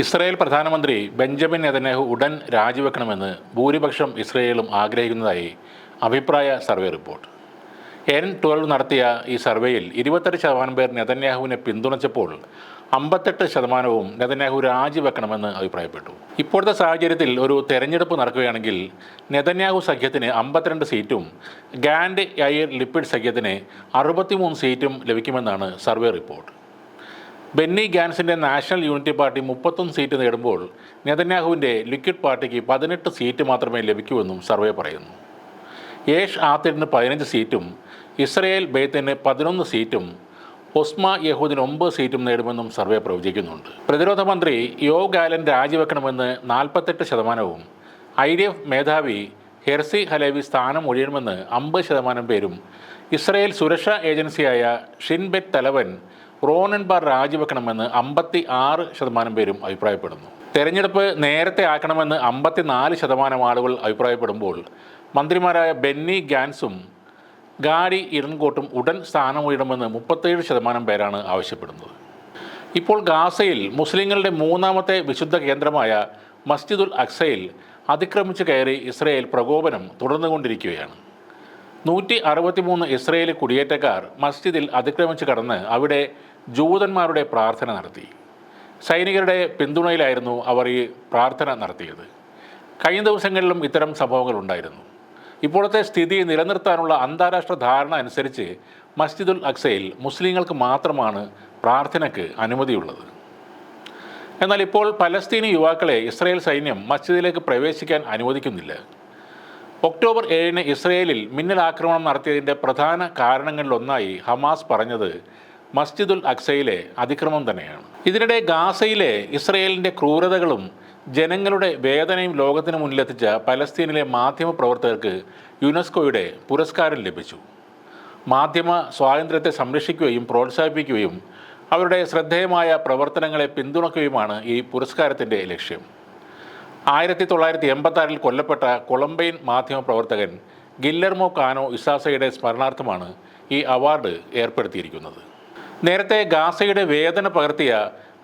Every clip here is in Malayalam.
ഇസ്രായേൽ പ്രധാനമന്ത്രി ബെഞ്ചമിൻ നെതന്യാഹു ഉടൻ രാജിവെക്കണമെന്ന് ഭൂരിപക്ഷം ഇസ്രയേലും ആഗ്രഹിക്കുന്നതായി അഭിപ്രായ സർവേ റിപ്പോർട്ട്. എൻ ട്വൽവ് നടത്തിയ ഈ സർവേയിൽ ഇരുപത്തെട്ട് ശതമാനം പേർ നെതന്യാഹുവിനെ പിന്തുണച്ചപ്പോൾ അമ്പത്തെട്ട് ശതമാനവും നെതന്യാഹു രാജിവെക്കണമെന്ന് അഭിപ്രായപ്പെട്ടു. ഇപ്പോഴത്തെ സാഹചര്യത്തിൽ ഒരു തെരഞ്ഞെടുപ്പ് നടക്കുകയാണെങ്കിൽ നെതന്യാഹു സഖ്യത്തിന് അമ്പത്തിരണ്ട് സീറ്റും ഗാൻഡ് എയർ ലിപ്പിഡ് സഖ്യത്തിന് അറുപത്തിമൂന്ന് സീറ്റും ലഭിക്കുമെന്നാണ് സർവേ റിപ്പോർട്ട്. ബെന്നി ഗാൻസിന്റെ നാഷണൽ യൂണിറ്റി പാർട്ടി മുപ്പത്തൊന്ന് സീറ്റ് നേടുമ്പോൾ നെതന്യാഹുവിന്റെ ലിക്വിഡ് പാർട്ടിക്ക് പതിനെട്ട് സീറ്റ് മാത്രമേ ലഭിക്കൂവെന്നും സർവേ പറയുന്നു. യേഷ് ആത്തിറിന് പതിനഞ്ച് സീറ്റും ഇസ്രയേൽ ബെയ്ത്തിന് പതിനൊന്ന് സീറ്റും ഒസ്മ യഹൂദിന് ഒമ്പത് സീറ്റും നേടുമെന്നും സർവേ പ്രവചിക്കുന്നുണ്ട്. പ്രതിരോധ മന്ത്രി യോ ഗാലൻ രാജിവെക്കണമെന്ന് നാൽപ്പത്തെട്ട് ശതമാനവും ഐ ഡി എഫ് മേധാവി ഹെർസി ഹലേവി സ്ഥാനം ഒഴിയണമെന്ന് അമ്പത് ശതമാനം പേരും ഇസ്രയേൽ സുരക്ഷാ ഏജൻസിയായ ഷിൻബെറ്റ് തലവൻ റോനൻ ബാർ രാജിവെക്കണമെന്ന് അമ്പത്തി ആറ് ശതമാനം പേരും അഭിപ്രായപ്പെടുന്നു. തെരഞ്ഞെടുപ്പ് നേരത്തെ ആക്കണമെന്ന് അമ്പത്തിനാല് ശതമാനം ആളുകൾ അഭിപ്രായപ്പെടുമ്പോൾ മന്ത്രിമാരായ ബെന്നി ഗാൻസും ഗാഡി ഇരൻകോട്ടും ഉടൻ സ്ഥാനമൊഴിയണമെന്ന് മുപ്പത്തേഴ് ശതമാനം പേരാണ് ആവശ്യപ്പെടുന്നത്. ഇപ്പോൾ ഗാസയിൽ മുസ്ലിങ്ങളുടെ മൂന്നാമത്തെ വിശുദ്ധ കേന്ദ്രമായ മസ്ജിദുൽ അക്സയിൽ അതിക്രമിച്ചു കയറി ഇസ്രയേൽ പ്രകോപനം തുടർന്നുകൊണ്ടിരിക്കുകയാണ്. നൂറ്റി അറുപത്തിമൂന്ന് ഇസ്രയേലി കുടിയേറ്റക്കാർ മസ്ജിദിൽ അതിക്രമിച്ചു കടന്ന് അവിടെ ജൂതന്മാരുടെ പ്രാർത്ഥന നടത്തി. സൈനികരുടെ പിന്തുണയിലായിരുന്നു അവർ ഈ പ്രാർത്ഥന നടത്തിയത്. കഴിഞ്ഞ ദിവസങ്ങളിലും ഇത്തരം സംഭവങ്ങൾ ഉണ്ടായിരുന്നു. ഇപ്പോഴത്തെ സ്ഥിതി നിലനിർത്താനുള്ള അന്താരാഷ്ട്ര ധാരണ അനുസരിച്ച് മസ്ജിദുൽ അക്സയിൽ മുസ്ലിങ്ങൾക്ക് മാത്രമാണ് പ്രാർത്ഥനയ്ക്ക് അനുമതിയുള്ളത്. എന്നാൽ ഇപ്പോൾ പലസ്തീനി യുവാക്കളെ ഇസ്രായേൽ സൈന്യം മസ്ജിദിലേക്ക് പ്രവേശിക്കാൻ അനുവദിക്കുന്നില്ല. ഒക്ടോബർ ഏഴിന് ഇസ്രയേലിൽ മിന്നൽ ആക്രമണം നടത്തിയതിന്റെ പ്രധാന കാരണങ്ങളിലൊന്നായി ഹമാസ് പറഞ്ഞത് മസ്ജിദുൽ അക്സയിലെ അതിക്രമം തന്നെയാണ്. ഇതിനിടെ ഗാസയിലെ ഇസ്രയേലിന്റെ ക്രൂരതകളും ജനങ്ങളുടെ വേദനയും ലോകത്തിന് മുന്നിലെത്തിച്ച പലസ്തീനിലെ മാധ്യമ പ്രവർത്തകർക്ക് യുനെസ്കോയുടെ പുരസ്കാരം ലഭിച്ചു. മാധ്യമ സ്വാതന്ത്ര്യത്തെ സംരക്ഷിക്കുകയും പ്രോത്സാഹിപ്പിക്കുകയും അവരുടെ ശ്രദ്ധേയമായ പ്രവർത്തനങ്ങളെ പിന്തുണയ്ക്കുകയുമാണ് ഈ പുരസ്കാരത്തിന്റെ ലക്ഷ്യം. ആയിരത്തി തൊള്ളായിരത്തി എൺപത്തി കൊല്ലപ്പെട്ട കൊളംബൈൻ മാധ്യമ പ്രവർത്തകൻ ഗില്ലർമോ കാനോ ഇസാസയുടെ സ്മരണാർത്ഥമാണ് ഈ അവാർഡ് ഏർപ്പെടുത്തിയിരിക്കുന്നത്. നേരത്തെ ഗാസയുടെ വേദന പകർത്തിയ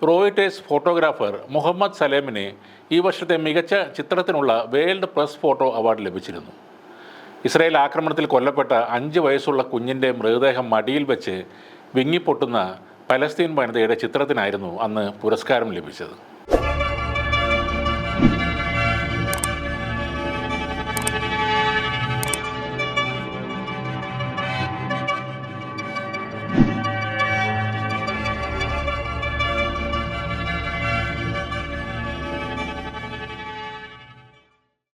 റോയിറ്റേഴ്സ് ഫോട്ടോഗ്രാഫർ മുഹമ്മദ് സലേമിന് ഈ വർഷത്തെ മികച്ച ചിത്രത്തിനുള്ള വേൾഡ് പ്രസ് ഫോട്ടോ അവാർഡ് ലഭിച്ചിരുന്നു. ഇസ്രായേൽ ആക്രമണത്തിൽ കൊല്ലപ്പെട്ട അഞ്ച് വയസ്സുള്ള കുഞ്ഞിന്റെ മൃതദേഹം മടിയിൽ വെച്ച് വിങ്ങിപ്പൊട്ടുന്ന പലസ്തീൻ വനിതയുടെ ചിത്രത്തിനായിരുന്നു അന്ന് പുരസ്കാരം ലഭിച്ചത്.